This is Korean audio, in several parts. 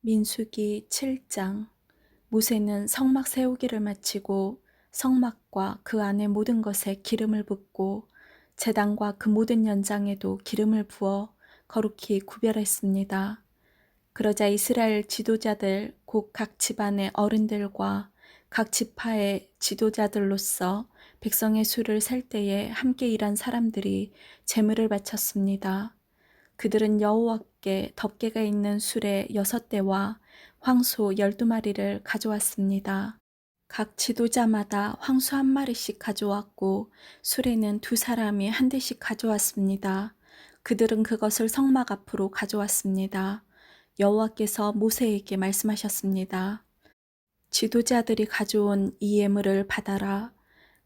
민수기 7장 모세는 성막 세우기를 마치고 성막과 그 안의 모든 것에 기름을 붓고 제단과 그 모든 연장에도 기름을 부어 거룩히 구별했습니다. 그러자 이스라엘 지도자들 곧 각 집안의 어른들과 각 지파의 지도자들로서 백성의 수를 셀 때에 함께 일한 사람들이 제물을 바쳤습니다. 그들은 여호와 께 덮개가 있는 수레 여섯 대와 황소 열두 마리를 가져왔습니다. 각 지도자마다 황소 한 마리씩 가져왔고 수레는 두 사람이 한 대씩 가져왔습니다. 그들은 그것을 성막 앞으로 가져왔습니다. 여호와께서 모세에게 말씀하셨습니다. 지도자들이 가져온 이 예물을 받아라.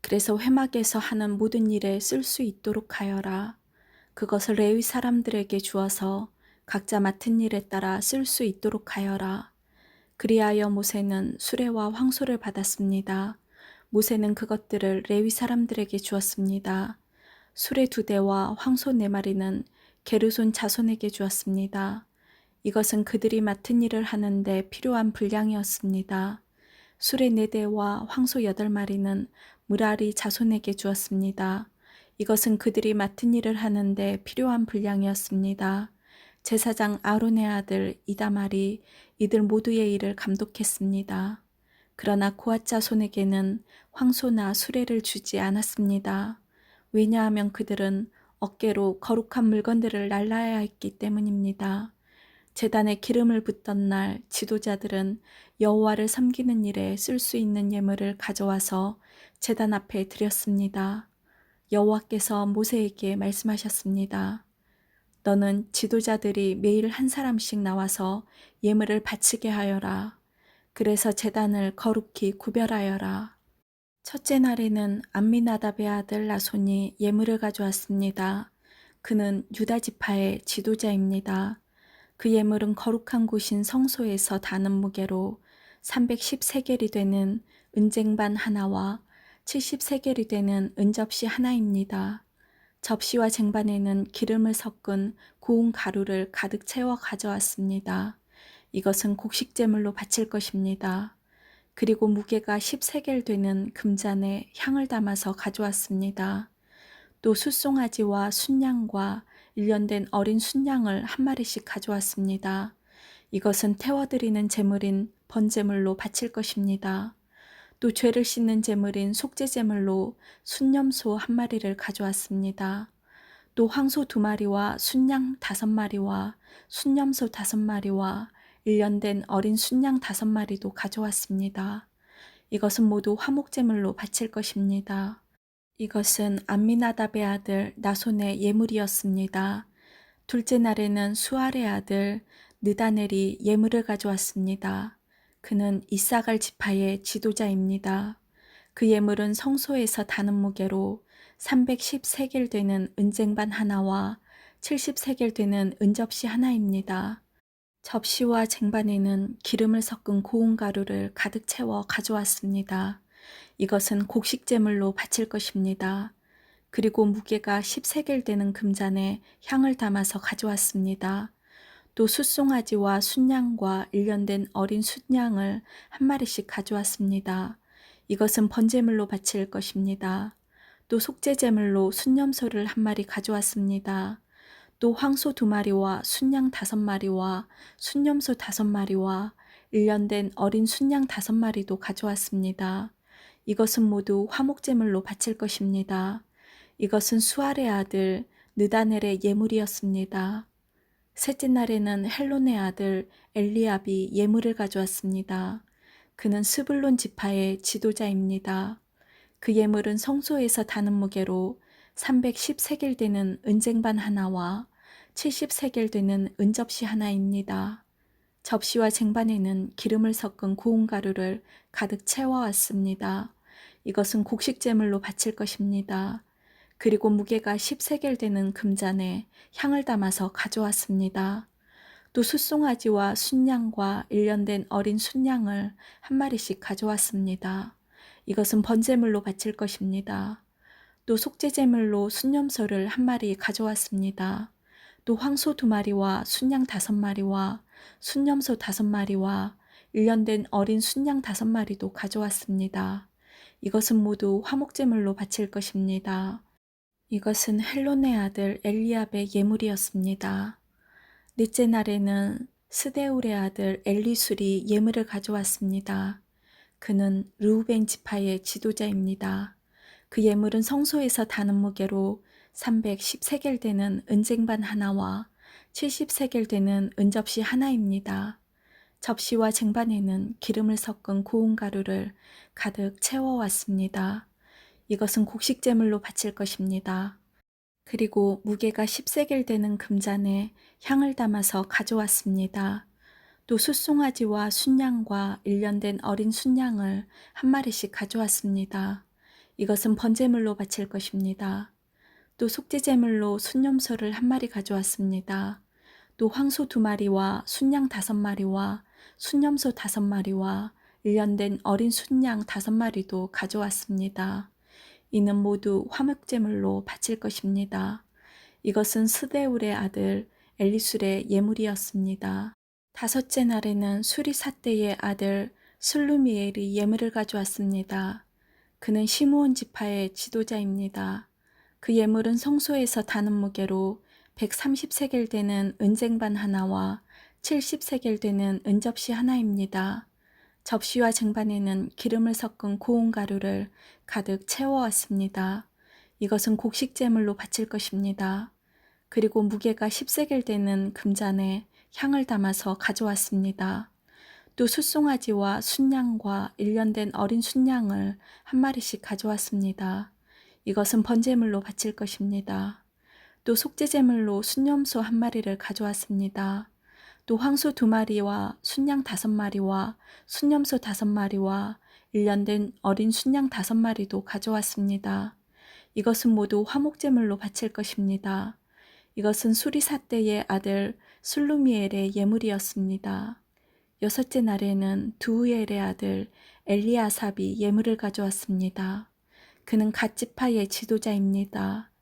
그래서 회막에서 하는 모든 일에 쓸 수 있도록 하여라. 그것을 레위 사람들에게 주어서 각자 맡은 일에 따라 쓸 수 있도록 하여라. 그리하여 모세는 수레와 황소를 받았습니다. 모세는 그것들을 레위 사람들에게 주었습니다. 수레 두 대와 황소 네 마리는 게르손 자손에게 주었습니다. 이것은 그들이 맡은 일을 하는데 필요한 분량이었습니다. 수레 네 대와 황소 여덟 마리는 무라리 자손에게 주었습니다. 이것은 그들이 맡은 일을 하는데 필요한 분량이었습니다. 제사장 아론의 아들 이다말이 이들 모두의 일을 감독했습니다. 그러나 고앗 자손에게는 황소나 수레를 주지 않았습니다. 왜냐하면 그들은 어깨로 거룩한 물건들을 날라야 했기 때문입니다. 재단에 기름을 붓던 날 지도자들은 여호와를 섬기는 일에 쓸 수 있는 예물을 가져와서 재단 앞에 드렸습니다. 여호와께서 모세에게 말씀하셨습니다. 너는 지도자들이 매일 한 사람씩 나와서 예물을 바치게 하여라. 그래서 재단을 거룩히 구별하여라. 첫째 날에는 암미나답의 아들 나손이 예물을 가져왔습니다. 그는 유다 지파의 지도자입니다. 그 예물은 거룩한 곳인 성소에서 다는 무게로 310세겔이 되는 은쟁반 하나와 70세겔이 되는 은접시 하나입니다. 접시와 쟁반에는 기름을 섞은 고운 가루를 가득 채워 가져왔습니다. 이것은 곡식제물로 바칠 것입니다. 그리고 무게가 10세겔 되는 금잔에 향을 담아서 가져왔습니다. 또 숫송아지와 순양과 일련된 어린 순양을 한 마리씩 가져왔습니다. 이것은 태워드리는 제물인 번제물로 바칠 것입니다. 또 죄를 씻는 제물인 속죄 제물로 순념소 한 마리를 가져왔습니다. 또 황소 두 마리와 순양 다섯 마리와 순념소 다섯 마리와 일련된 어린 순양 다섯 마리도 가져왔습니다. 이것은 모두 화목제물로 바칠 것입니다. 이것은 암미나답의 아들 나손의 예물이었습니다. 둘째 날에는 수알의 아들 느다넬이 예물을 가져왔습니다. 그는 이사갈 지파의 지도자입니다. 그 예물은 성소에서 다는 무게로 310세겔 되는 은쟁반 하나와 70세겔 되는 은접시 하나입니다. 접시와 쟁반에는 기름을 섞은 고운 가루를 가득 채워 가져왔습니다. 이것은 곡식 제물로 바칠 것입니다. 그리고 무게가 10세겔 되는 금잔에 향을 담아서 가져왔습니다. 또 숫송아지와 순양과 일련된 어린 순양을 한 마리씩 가져왔습니다. 이것은 번제물로 바칠 것입니다. 또 속죄제물로 순념소를 한 마리 가져왔습니다. 또 황소 두 마리와 순양 다섯 마리와 순념소 다섯 마리와 일련된 어린 순양 다섯 마리도 가져왔습니다. 이것은 모두 화목제물로 바칠 것입니다. 이것은 수알의 아들 느다넬의 예물이었습니다. 셋째 날에는 헬론의 아들 엘리압이 예물을 가져왔습니다. 그는 스불론 지파의 지도자입니다. 그 예물은 성소에서 다는 무게로 310세겔 되는 은쟁반 하나와 70세겔 되는 은접시 하나입니다. 접시와 쟁반에는 기름을 섞은 고운 가루를 가득 채워왔습니다. 이것은 곡식제물로 바칠 것입니다. 그리고 무게가 10세겔 되는 금잔에 향을 담아서 가져왔습니다. 또 숫송아지와 순양과 일련된 어린 순양을 한 마리씩 가져왔습니다. 이것은 번제물로 바칠 것입니다. 또 속죄제물로 순념소를 한 마리 가져왔습니다. 또 황소 두 마리와 순양 다섯 마리와 순념소 다섯 마리와 일년된 어린 순양 다섯 마리도 가져왔습니다. 이것은 모두 화목제물로 바칠 것입니다. 이것은 헬론의 아들 엘리압의 예물이었습니다. 넷째 날에는 스데울의 아들 엘리술이 예물을 가져왔습니다. 그는 르우벤 지파의 지도자입니다. 그 예물은 성소에서 다는 무게로 310세겔 되는 은쟁반 하나와 70세겔 되는 은접시 하나입니다. 접시와 쟁반에는 기름을 섞은 고운 가루를 가득 채워왔습니다. 이것은 곡식 제물로 바칠 것입니다. 그리고 무게가 10세겔 되는 금잔에 향을 담아서 가져왔습니다. 또 숫송아지와 순양과 일년된 어린 순양을 한 마리씩 가져왔습니다. 이것은 번제물로 바칠 것입니다. 또 속죄제물로 순념소를 한 마리 가져왔습니다. 또 황소 두 마리와 순양 다섯 마리와 순념소 다섯 마리와 일년된 어린 순양 다섯 마리도 가져왔습니다. 이는 모두 화목제물로 바칠 것입니다. 이것은 스데울의 아들 엘리술의 예물이었습니다. 다섯째 날에는 수리사떼의 아들 슬루미엘이 예물을 가져왔습니다. 그는 시므온 지파의 지도자입니다. 그 예물은 성소에서 다는 무게로 130세겔 되는 은쟁반 하나와 70세겔 되는 은접시 하나입니다. 접시와 쟁반에는 기름을 섞은 고운 가루를 가득 채워왔습니다. 이것은 곡식 제물로 바칠 것입니다. 그리고 무게가 10세겔 되는 금잔에 향을 담아서 가져왔습니다. 또 숫송아지와 순양과 일년된 어린 순양을 한 마리씩 가져왔습니다. 이것은 번제물로 바칠 것입니다. 또 속죄제물로 순념소 한 마리를 가져왔습니다. 또 황소 두 마리와 순양 다섯 마리와 순념소 다섯 마리와 일년된 어린 순양 다섯 마리도 가져왔습니다. 이것은 모두 화목제물로 바칠 것입니다. 이것은 수리사떼의 아들 술루미엘의 예물이었습니다. 여섯째 날에는 두우엘의 아들 엘리아삽이 예물을 가져왔습니다. 그는 갓지파의 지도자입니다.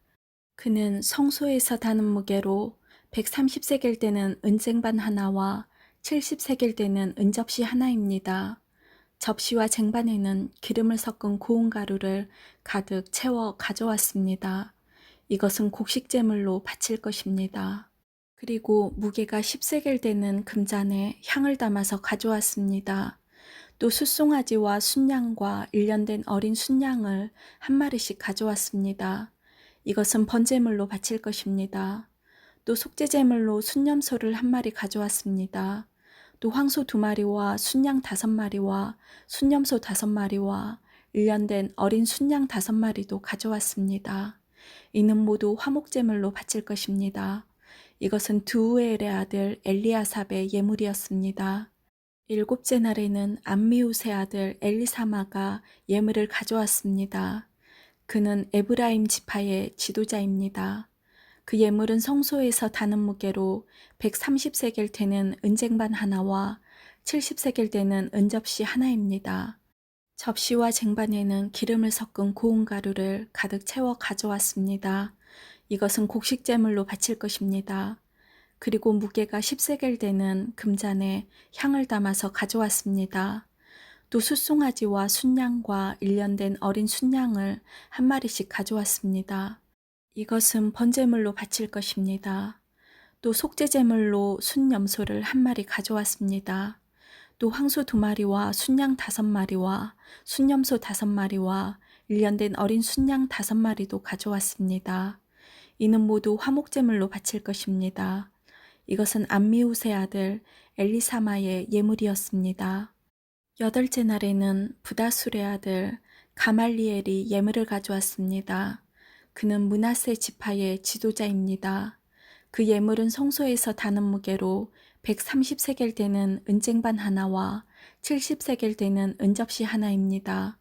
그는 성소에서 다는 무게로 130세겔 되는 은쟁반 하나와 70세겔 되는 은접시 하나입니다. 접시와 쟁반에는 기름을 섞은 고운 가루를 가득 채워 가져왔습니다. 이것은 곡식 제물로 바칠 것입니다. 그리고 무게가 10세겔 되는 금잔에 향을 담아서 가져왔습니다. 또 숫송아지와 순양과 일년된 어린 순양을 한 마리씩 가져왔습니다. 이것은 번제물로 바칠 것입니다. 또 속죄제물로 순념소를 한 마리 가져왔습니다. 또 황소 두 마리와 순양 다섯 마리와 순념소 다섯 마리와 일년된 어린 순양 다섯 마리도 가져왔습니다. 이는 모두 화목제물로 바칠 것입니다. 이것은 두우엘의 아들 엘리아삽의 예물이었습니다. 일곱째 날에는 암미우스의 아들 엘리사마가 예물을 가져왔습니다. 그는 에브라임 지파의 지도자입니다. 그 예물은 성소에서 다는 무게로 130세겔 되는 은쟁반 하나와 70세겔 되는 은접시 하나입니다. 접시와 쟁반에는 기름을 섞은 고운 가루를 가득 채워 가져왔습니다. 이것은 곡식 제물로 바칠 것입니다. 그리고 무게가 10세겔 되는 금잔에 향을 담아서 가져왔습니다. 또 숫송아지와 순양과 일년된 어린 순양을 한 마리씩 가져왔습니다. 이것은 번제물로 바칠 것입니다. 또 속죄제물로 순염소를 한 마리 가져왔습니다. 또 황소 두 마리와 순양 다섯 마리와 순염소 다섯 마리와 일년된 어린 순양 다섯 마리도 가져왔습니다. 이는 모두 화목제물로 바칠 것입니다. 이것은 암미우스의 아들 엘리사마의 예물이었습니다. 여덟째 날에는 부다술의 아들 가말리엘이 예물을 가져왔습니다. 그는 문하세 지파의 지도자입니다. 그 예물은 성소에서 다는 무게로 130세겔 되는 은쟁반 하나와 70세겔 되는 은접시 하나입니다.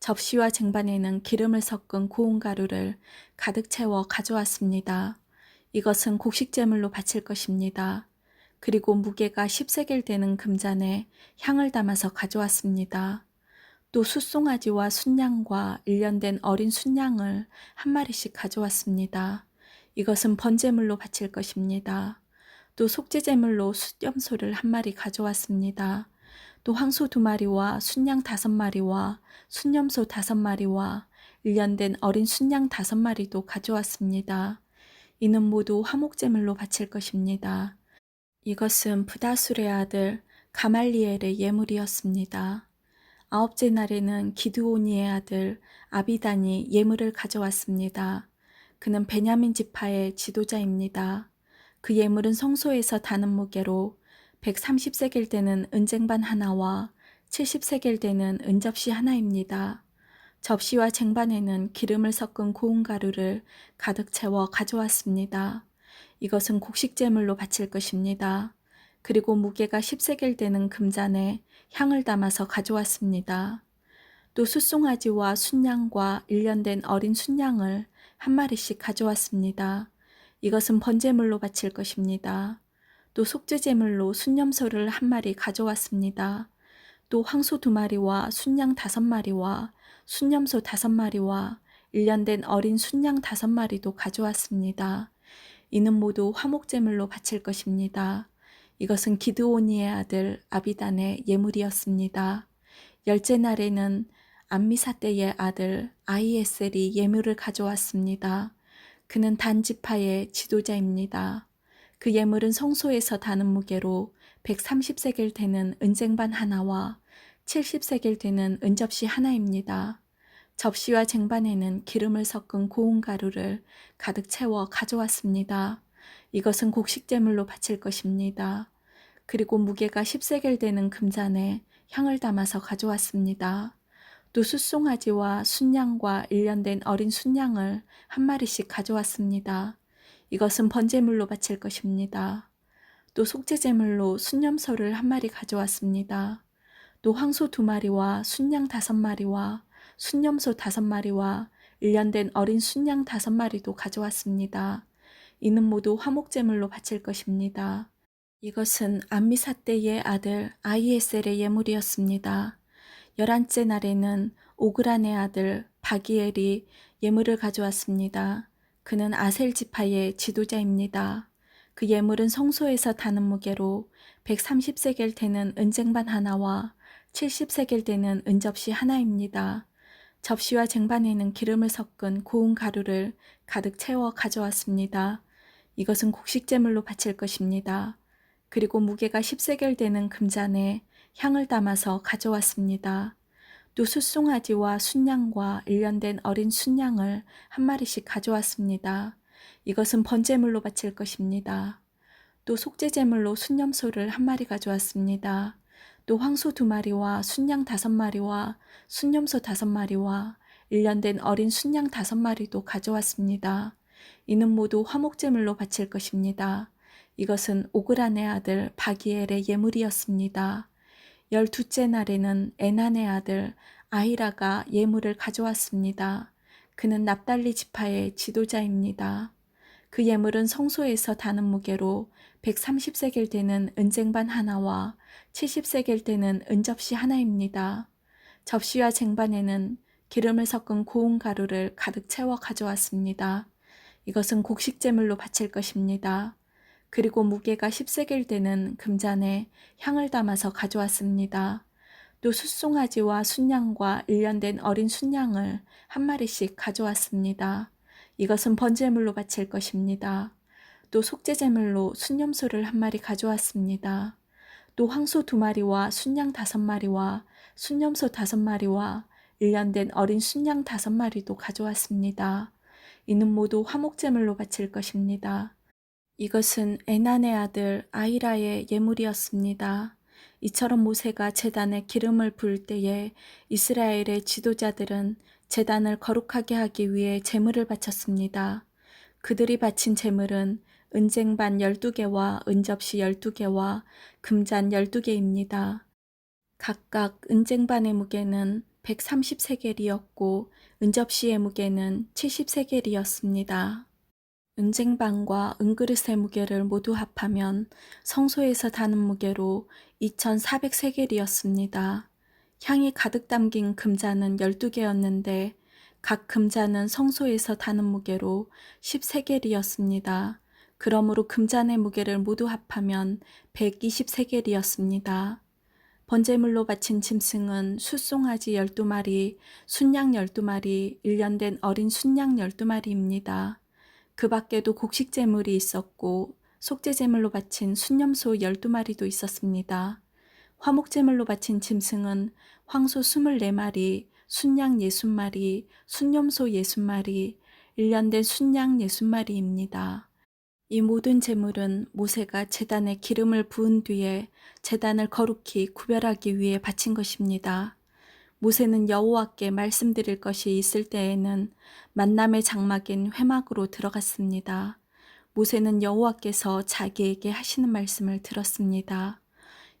접시와 쟁반에는 기름을 섞은 고운 가루를 가득 채워 가져왔습니다. 이것은 곡식 제물로 바칠 것입니다. 그리고 무게가 10세겔 되는 금잔에 향을 담아서 가져왔습니다. 또 숫송아지와 순양과 일년된 어린 순양을 한 마리씩 가져왔습니다. 이것은 번제물로 바칠 것입니다. 또 속죄제물로 숫염소를 한 마리 가져왔습니다. 또 황소 두 마리와 순양 다섯 마리와 순염소 다섯 마리와 일년된 어린 순양 다섯 마리도 가져왔습니다. 이는 모두 화목제물로 바칠 것입니다. 이것은 부다술의 아들 가말리엘의 예물이었습니다. 아홉째 날에는 기드오니의 아들 아비단이 예물을 가져왔습니다. 그는 베냐민 지파의 지도자입니다. 그 예물은 성소에서 다는 무게로 130세겔 되는 은쟁반 하나와 70세겔 되는 은접시 하나입니다. 접시와 쟁반에는 기름을 섞은 고운 가루를 가득 채워 가져왔습니다. 이것은 곡식 제물로 바칠 것입니다. 그리고 무게가 10세겔 되는 금잔에 향을 담아서 가져왔습니다. 또 숫송아지와 순양과 일년된 어린 순양을 한 마리씩 가져왔습니다. 이것은 번제물로 바칠 것입니다. 또 속죄제물로 순념소를 한 마리 가져왔습니다. 또 황소 두 마리와 순양 다섯 마리와 순념소 다섯 마리와 일년된 어린 순양 다섯 마리도 가져왔습니다. 이는 모두 화목제물로 바칠 것입니다. 이것은 기드오니의 아들 아비단의 예물이었습니다. 열째 날에는 암미사떼의 아들 아이에셀이 예물을 가져왔습니다. 그는 단지파의 지도자입니다. 그 예물은 성소에서 다는 무게로 130세겔 되는 은쟁반 하나와 70세겔 되는 은접시 하나입니다. 접시와 쟁반에는 기름을 섞은 고운 가루를 가득 채워 가져왔습니다. 이것은 곡식제물로 바칠 것입니다. 그리고 무게가 10세겔 되는 금잔에 향을 담아서 가져왔습니다. 또 숫송아지와 순양과 일년된 어린 순양을 한 마리씩 가져왔습니다. 이것은 번제물로 바칠 것입니다. 또 속죄제물로 순념소를 한 마리 가져왔습니다. 또 황소 두 마리와 순양 다섯 마리와 순념소 다섯 마리와 일년된 어린 순양 다섯 마리도 가져왔습니다. 이는 모두 화목제물로 바칠 것입니다. 이것은 암미사떼의 아들 아이에셀의 예물이었습니다. 열한째 날에는 오그란의 아들 바기엘이 예물을 가져왔습니다. 그는 아셀 지파의 지도자입니다. 그 예물은 성소에서 다는 무게로 130세겔 되는 은쟁반 하나와 70세겔 되는 은접시 하나입니다. 접시와 쟁반에는 기름을 섞은 고운 가루를 가득 채워 가져왔습니다. 이것은 곡식제물로 바칠 것입니다. 그리고 무게가 10세겔 되는 금잔에 향을 담아서 가져왔습니다. 또 숫송아지와 순양과 일년된 어린 순양을 한 마리씩 가져왔습니다. 이것은 번제물로 바칠 것입니다. 또 속죄제물로 순념소를 한 마리 가져왔습니다. 또 황소 두 마리와 순양 다섯 마리와 순념소 다섯 마리와 일년된 어린 순양 다섯 마리도 가져왔습니다. 이는 모두 화목제물로 바칠 것입니다. 이것은 오그란의 아들 바기엘의 예물이었습니다. 열두째 날에는 에난의 아들 아이라가 예물을 가져왔습니다. 그는 납달리 지파의 지도자입니다. 그 예물은 성소에서 다는 무게로 130세겔 되는 은쟁반 하나와 70세겔 되는 은접시 하나입니다. 접시와 쟁반에는 기름을 섞은 고운 가루를 가득 채워 가져왔습니다. 이것은 곡식 제물로 바칠 것입니다. 그리고 무게가 10세겔 되는 금잔에 향을 담아서 가져왔습니다. 또 숫송아지와 순양과 일년된 어린 순양을 한 마리씩 가져왔습니다. 이것은 번제물로 바칠 것입니다. 또 속죄제물로 순념소를 한 마리 가져왔습니다. 또 황소 두 마리와 순양 다섯 마리와 순념소 다섯 마리와 일년된 어린 순양 다섯 마리도 가져왔습니다. 이는 모두 화목제물로 바칠 것입니다. 이것은 에난의 아들 아이라의 예물이었습니다. 이처럼 모세가 제단에 기름을 부을 때에 이스라엘의 지도자들은 제단을 거룩하게 하기 위해 제물을 바쳤습니다. 그들이 바친 제물은 은쟁반 12개와 은접시 12개와 금잔 12개입니다. 각각 은쟁반의 무게는 130세겔이었고 은접시의 무게는 70세겔이었습니다. 은쟁반과 은그릇의 무게를 모두 합하면 성소에서 다는 무게로 2400세겔이었습니다. 향이 가득 담긴 금잔은 12개였는데 각 금잔은 성소에서 다는 무게로 10세겔이었습니다. 그러므로 금잔의 무게를 모두 합하면 120세겔이었습니다. 번제물로 바친 짐승은 숫송아지 12마리, 순양 12마리, 일년된 어린 순양 12마리입니다. 그 밖에도 곡식 제물이 있었고 속죄 제물로 바친 순념소 12마리도 있었습니다. 화목 제물로 바친 짐승은 황소 24마리, 순양 60마리, 순념소 60마리, 일년된 순양 60마리입니다. 이 모든 제물은 모세가 제단에 기름을 부은 뒤에 제단을 거룩히 구별하기 위해 바친 것입니다. 모세는 여호와께 말씀드릴 것이 있을 때에는 만남의 장막인 회막으로 들어갔습니다. 모세는 여호와께서 자기에게 하시는 말씀을 들었습니다.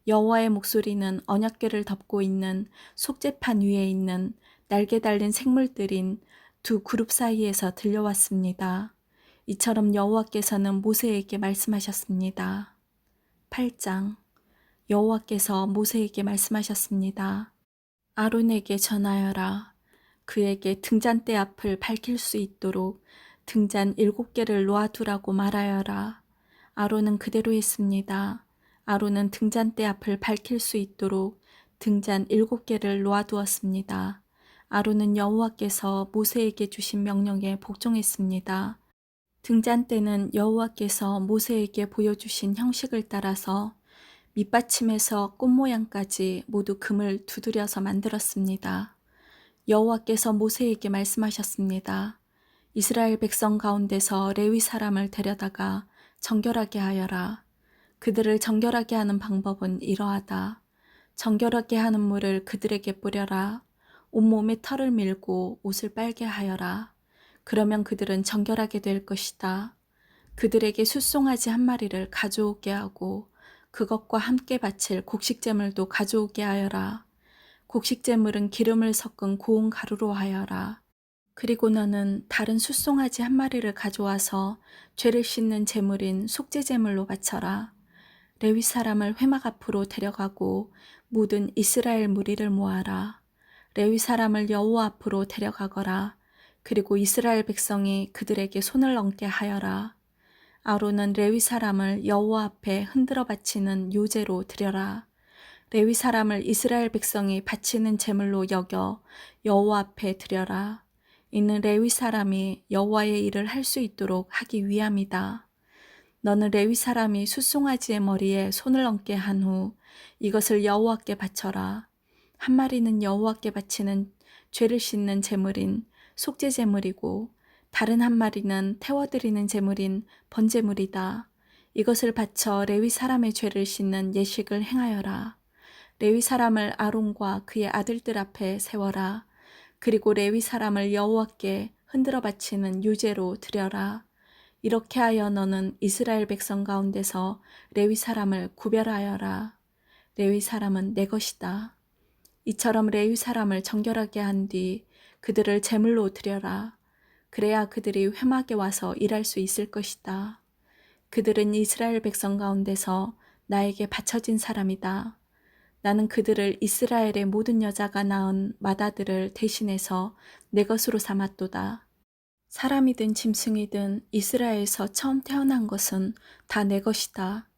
여호와의 목소리는 언약궤를 덮고 있는 속죄판 위에 있는 날개 달린 생물들인 두 그룹 사이에서 들려왔습니다. 이처럼 여호와께서는 모세에게 말씀하셨습니다. 8장 여호와께서 모세에게 말씀하셨습니다. 아론에게 전하여라. 그에게 등잔대 앞을 밝힐 수 있도록 등잔 일곱 개를 놓아두라고 말하여라. 아론은 그대로 했습니다. 아론은 등잔대 앞을 밝힐 수 있도록 등잔 일곱 개를 놓아두었습니다. 아론은 여호와께서 모세에게 주신 명령에 복종했습니다. 등잔대는 여호와께서 모세에게 보여주신 형식을 따라서 밑받침에서 꽃 모양까지 모두 금을 두드려서 만들었습니다. 여호와께서 모세에게 말씀하셨습니다. 이스라엘 백성 가운데서 레위 사람을 데려다가 정결하게 하여라. 그들을 정결하게 하는 방법은 이러하다. 정결하게 하는 물을 그들에게 뿌려라. 온몸에 털을 밀고 옷을 빨게 하여라. 그러면 그들은 정결하게 될 것이다. 그들에게 숫송아지 한 마리를 가져오게 하고 그것과 함께 바칠 곡식제물도 가져오게 하여라. 곡식제물은 기름을 섞은 고운 가루로 하여라. 그리고 너는 다른 숫송아지 한 마리를 가져와서 죄를 씻는 제물인 속죄제물로 바쳐라. 레위 사람을 회막 앞으로 데려가고 모든 이스라엘 무리를 모아라. 레위 사람을 여호와 앞으로 데려가거라. 그리고 이스라엘 백성이 그들에게 손을 얹게 하여라. 아론은 레위 사람을 여호와 앞에 흔들어 바치는 요제로 드려라. 레위 사람을 이스라엘 백성이 바치는 제물로 여겨 여호와 앞에 드려라. 이는 레위 사람이 여호와의 일을 할 수 있도록 하기 위함이다. 너는 레위 사람이 숫송아지의 머리에 손을 얹게 한 후 이것을 여호와께 바쳐라. 한 마리는 여호와께 바치는 죄를 씻는 제물인 속죄 제물이고 다른 한 마리는 태워드리는 제물인 번제물이다. 이것을 바쳐 레위 사람의 죄를 씻는 예식을 행하여라. 레위 사람을 아론과 그의 아들들 앞에 세워라. 그리고 레위 사람을 여호와께 흔들어 바치는 유제로 드려라. 이렇게 하여 너는 이스라엘 백성 가운데서 레위 사람을 구별하여라. 레위 사람은 내 것이다. 이처럼 레위 사람을 정결하게 한 뒤 그들을 제물로 드려라. 그래야 그들이 회막에 와서 일할 수 있을 것이다. 그들은 이스라엘 백성 가운데서 나에게 바쳐진 사람이다. 나는 그들을 이스라엘의 모든 여자가 낳은 마다들을 대신해서 내 것으로 삼았도다. 사람이든 짐승이든 이스라엘에서 처음 태어난 것은 다 내 것이다.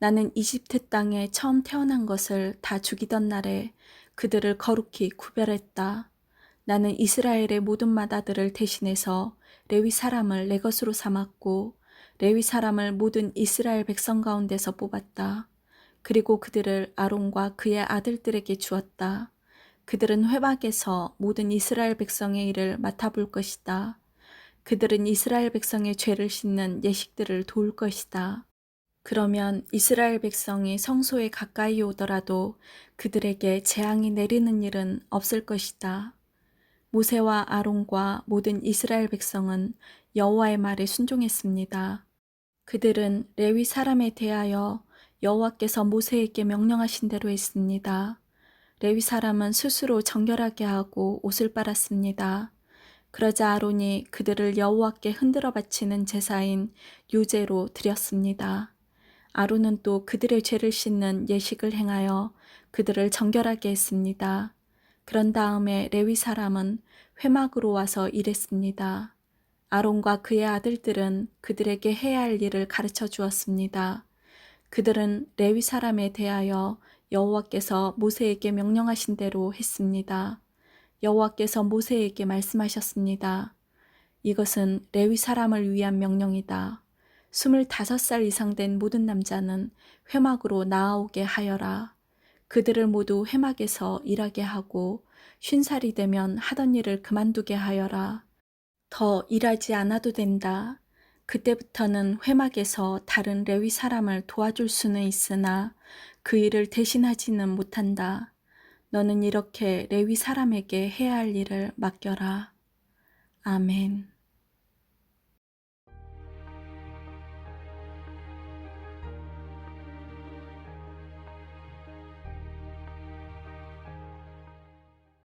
나는 이집트 땅에 처음 태어난 것을 다 죽이던 날에 그들을 거룩히 구별했다. 나는 이스라엘의 모든 마다들을 대신해서 레위 사람을 내 것으로 삼았고 레위 사람을 모든 이스라엘 백성 가운데서 뽑았다. 그리고 그들을 아론과 그의 아들들에게 주었다. 그들은 회막에서 모든 이스라엘 백성의 일을 맡아볼 것이다. 그들은 이스라엘 백성의 죄를 씻는 예식들을 도울 것이다. 그러면 이스라엘 백성이 성소에 가까이 오더라도 그들에게 재앙이 내리는 일은 없을 것이다. 모세와 아론과 모든 이스라엘 백성은 여호와의 말에 순종했습니다. 그들은 레위 사람에 대하여 여호와께서 모세에게 명령하신 대로 했습니다. 레위 사람은 스스로 정결하게 하고 옷을 빨았습니다. 그러자 아론이 그들을 여호와께 흔들어 바치는 제사인 유제로 드렸습니다. 아론은 또 그들의 죄를 씻는 예식을 행하여 그들을 정결하게 했습니다. 그런 다음에 레위 사람은 회막으로 와서 일했습니다. 아론과 그의 아들들은 그들에게 해야 할 일을 가르쳐 주었습니다. 그들은 레위 사람에 대하여 여호와께서 모세에게 명령하신 대로 했습니다. 여호와께서 모세에게 말씀하셨습니다. 이것은 레위 사람을 위한 명령이다. 스물다섯 살 이상 된 모든 남자는 회막으로 나아오게 하여라. 그들을 모두 회막에서 일하게 하고 쉰 살이 되면 하던 일을 그만두게 하여라. 더 일하지 않아도 된다. 그때부터는 회막에서 다른 레위 사람을 도와줄 수는 있으나 그 일을 대신하지는 못한다. 너는 이렇게 레위 사람에게 해야 할 일을 맡겨라. 아멘.